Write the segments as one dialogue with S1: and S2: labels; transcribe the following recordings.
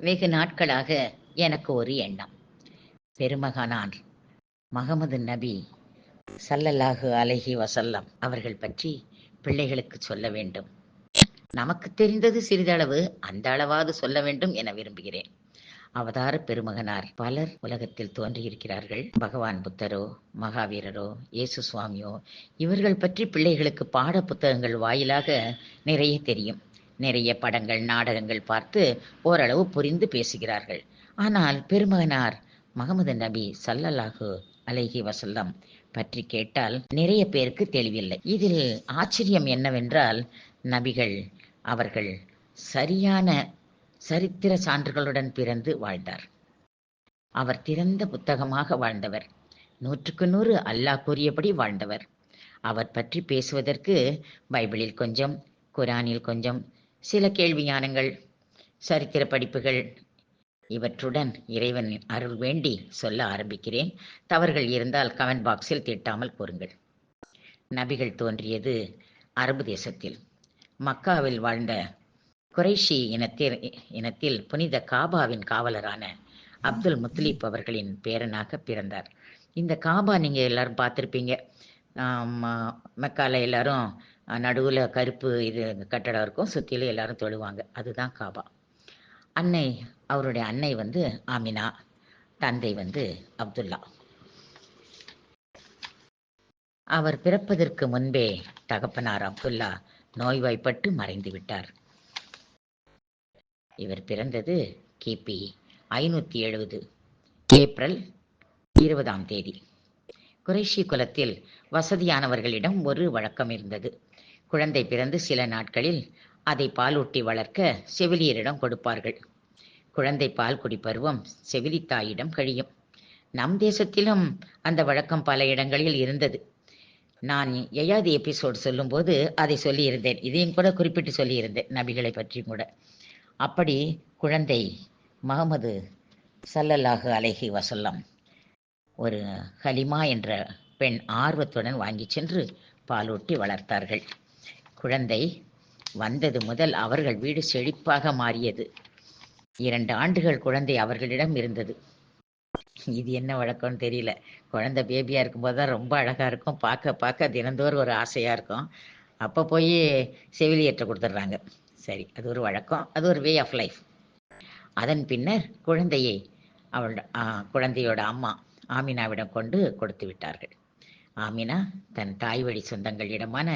S1: வெகு நாட்களாக எனக்கு ஒரு எண்ணம். பெருமகனான் மகமது நபி சல்லல்லாஹு அலஹி வசல்லம் அவர்கள் பற்றி பிள்ளைகளுக்கு சொல்ல வேண்டும். நமக்கு தெரிந்தது சிறிதளவு அந்த அளவாவது சொல்ல வேண்டும் என விரும்புகிறேன். அவதார பெருமகனார் பலர் உலகத்தில் தோன்றியிருக்கிறார்கள். பகவான் புத்தரோ மகாவீரரோ இயேசு சுவாமியோ இவர்கள் பற்றி பிள்ளைகளுக்கு பாட புத்தகங்கள் வாயிலாக நிறைய தெரியும். நிறைய படங்கள் நாடகங்கள் பார்த்து ஓரளவு புரிந்து பேசுகிறார்கள். ஆனால் பெருமகனார் மகமது நபி சல்லல்லாஹு அலைஹி வசல்லம் பற்றி கேட்டால் நிறைய பேருக்கு தெளிவில்லை. இதில் ஆச்சரியம் என்னவென்றால் நபிகள் அவர்கள் சரியான சரித்திர சான்றுகளுடன் பிறந்து வாழ்ந்தார். அவர் திறந்த புத்தகமாக வாழ்ந்தவர். நூற்றுக்கு நூறு அல்லாஹ் கூறியபடி வாழ்ந்தவர். அவர் பற்றி பேசுவதற்கு பைபிளில் கொஞ்சம் குரானில் கொஞ்சம் சில கேள்வி ஞானங்கள் சரித்திர படிப்புகள் இவற்றுடன் இறைவனின் அருள் வேண்டி சொல்ல ஆரம்பிக்கிறேன். தவறுகள் இருந்தால் கமெண்ட் பாக்ஸில் திட்டாமல் கூறுங்கள். நபிகள் தோன்றியது அரபு தேசத்தில். மக்காவில் வாழ்ந்த குறைஷி இனத்தில் இனத்தில் புனித காபாவின் காவலரான அப்துல் முத்லீப் அவர்களின் பேரனாக பிறந்தார். இந்த காபா நீங்கள் எல்லாரும் பார்த்துருப்பீங்க. மெக்கால எல்லாரும் நடுவில் கருப்பு இது கட்டடம் இருக்கும். சுற்றிலும் எல்லாரும் தொழுவாங்க. அதுதான் காபா. அன்னை அவருடைய அன்னை வந்து ஆமினா. தந்தை வந்து அப்துல்லா. அவர் பிறப்பதற்கு முன்பே தகப்பனார் அப்துல்லா நோய்வாய்ப்பட்டு மறைந்து விட்டார். இவர் பிறந்தது கிபி ஐநூற்றி எழுபது ஏப்ரல் இருபதாம் தேதி. குறைஷி குலத்தில் வசதியானவர்களிடம் ஒரு வழக்கம் இருந்தது. குழந்தை பிறந்து சில நாட்களில் அதை பாலூட்டி வளர்க்க செவிலியரிடம் கொடுப்பார்கள். குழந்தை பால் குடிப்பருவம் செவிலித்தாயிடம் கழியும். நம் தேசத்திலும் அந்த வழக்கம் பல இடங்களில் இருந்தது. நான் எயாதி எபிசோட் சொல்லும்போது அதை சொல்லியிருந்தேன். இதையும் கூட குறிப்பிட்டு சொல்லியிருந்தேன் நபிகளை பற்றி கூட. அப்படி குழந்தை மகமது சல்லல்லாஹு அலைஹி வசல்லம் ஒரு ஹலிமா என்ற பெண் ஆர்வத்துடன் வாங்கி சென்று பாலூட்டி வளர்த்தார்கள். குழந்தை வந்தது முதல் அவர்கள் வீடு செழிப்பாக மாறியது. இரண்டு ஆண்டுகள் குழந்தை அவர்களிடம் இருந்தது. இது என்ன வழக்கம்னு தெரியல. குழந்தை பேபியா இருக்கும்போது தான் ரொம்ப அழகா இருக்கும். பார்க்க பார்க்க தினந்தோறும் ஒரு ஆசையா இருக்கும். அப்போ போய் செவிலியற்ற கொடுத்துட்றாங்க. சரி அது ஒரு வழக்கம். அது ஒரு வே ஆஃப் லைஃப் அதன் பின்னர் குழந்தையை அவள் குழந்தையோட அம்மா ஆமினாவிடம் கொண்டு கொடுத்து விட்டார்கள். ஆமினா தன் தாய் வழி சொந்தங்களிடமான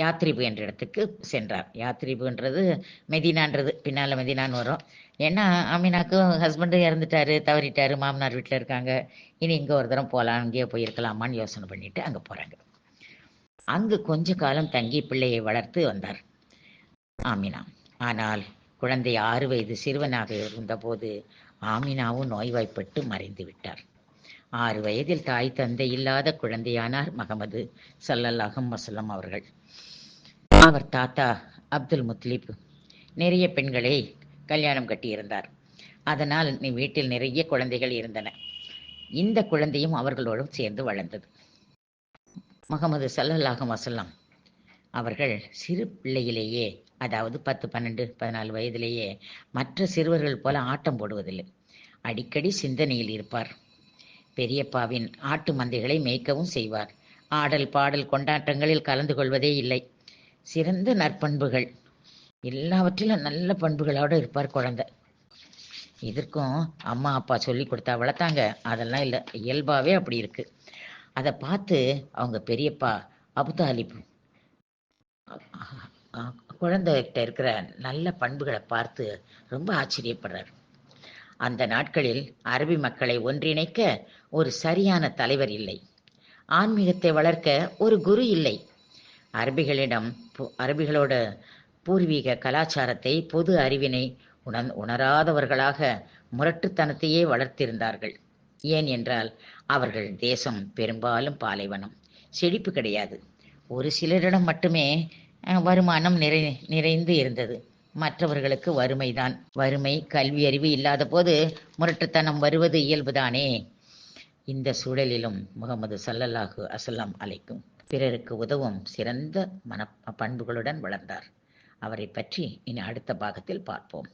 S1: யாத்ரிபு என்ற இடத்துக்கு சென்றார். யாத்ரிபுன்றது மெதினான்றது. பின்னால் மெதினான்னு வரும். ஏன்னா ஆமினாக்கும் ஹஸ்பண்டும் இறந்துட்டாரு தவறிட்டாரு மாமனார் வீட்டில் இருக்காங்க. இனி இங்கே ஒரு தரம் போகலாம் அங்கேயே போயிருக்கலாமான்னு யோசனை பண்ணிட்டு அங்கே போகிறாங்க அங்கு கொஞ்ச காலம் தங்கி பிள்ளையை வளர்த்து வந்தார் ஆமினா. ஆனால் குழந்தை ஆறு வயது சிறுவனாக இருந்தபோது ஆமினாவும் நோய்வாய்ப்பட்டு மறைந்து விட்டார். ஆறு வயதில் தாய் தந்தை இல்லாத குழந்தையானார் மகமது சல்லல்லாஹம் வசலம் அவர்கள். அவர் தாத்தா அப்துல் முத்லிப் நிறைய பெண்களை கல்யாணம் கட்டியிருந்தார். அதனால் நீ வீட்டில் நிறைய குழந்தைகள் இருந்தன. இந்த குழந்தையும் அவர்களோடு சேர்ந்து வளர்ந்தது. முகமது சல்லல்லாஹம் வசல்லாம் அவர்கள் சிறு பிள்ளையிலேயே அதாவது பத்து பன்னெண்டு பதினாலு வயதிலேயே மற்ற சிறுவர்கள் போல ஆட்டம் போடுவதில்லை. அடிக்கடி சிந்தனையில் இருப்பார். பெரியப்பாவின் ஆட்டு மந்தைகளை மேய்க்கவும் செய்வார். ஆடல் பாடல் கொண்டாட்டங்களில் கலந்து கொள்வதே இல்லை. சிறந்த நற்பண்புகள். எல்லாவற்றிலும் நல்ல பண்புகளோடு இருப்பார் குழந்தை. இதற்கும் அம்மா அப்பா சொல்லி கொடுத்தா வளர்த்தாங்க. அதெல்லாம் இல்லை. இயல்பாகவே அப்படி இருக்கு. அதை பார்த்து அவங்க பெரியப்பா அபுதாலிப் குழந்தைகிட்ட இருக்கிற நல்ல பண்புகளை பார்த்து ரொம்ப ஆச்சரியப்படுறார். அந்த நாட்களில் அரபி மக்களை ஒன்றிணைக்க ஒரு சரியான தலைவர் இல்லை. ஆன்மீகத்தை வளர்க்க ஒரு குரு இல்லை. அரபிகளிடம் அரபிகளோட பூர்வீக கலாச்சாரத்தை பொது அறிவினை உணர் உணராதவர்களாக முரட்டுத்தனத்தையே வளர்த்திருந்தார்கள். ஏன் என்றால் அவர்கள் தேசம் பெரும்பாலும் பாலைவனம் செழிப்பு கிடையாது. ஒரு சிலரிடம் மட்டுமே வருமானம் நிறை நிறைந்து இருந்தது. மற்றவர்களுக்கு வறுமைதான். வறுமை கல்வி அறிவு இல்லாத போது முரட்டுத்தனம் வருவது இயல்புதானே. இந்த சூழலிலும் முகமது சல்லல்லாஹு அசல்லாம் அலைக்கும். பிறருக்கு உதவும் சிறந்த மன பண்புகளுடன் வளர்ந்தார். அவரை பற்றி இனி அடுத்த பாகத்தில் பார்ப்போம்.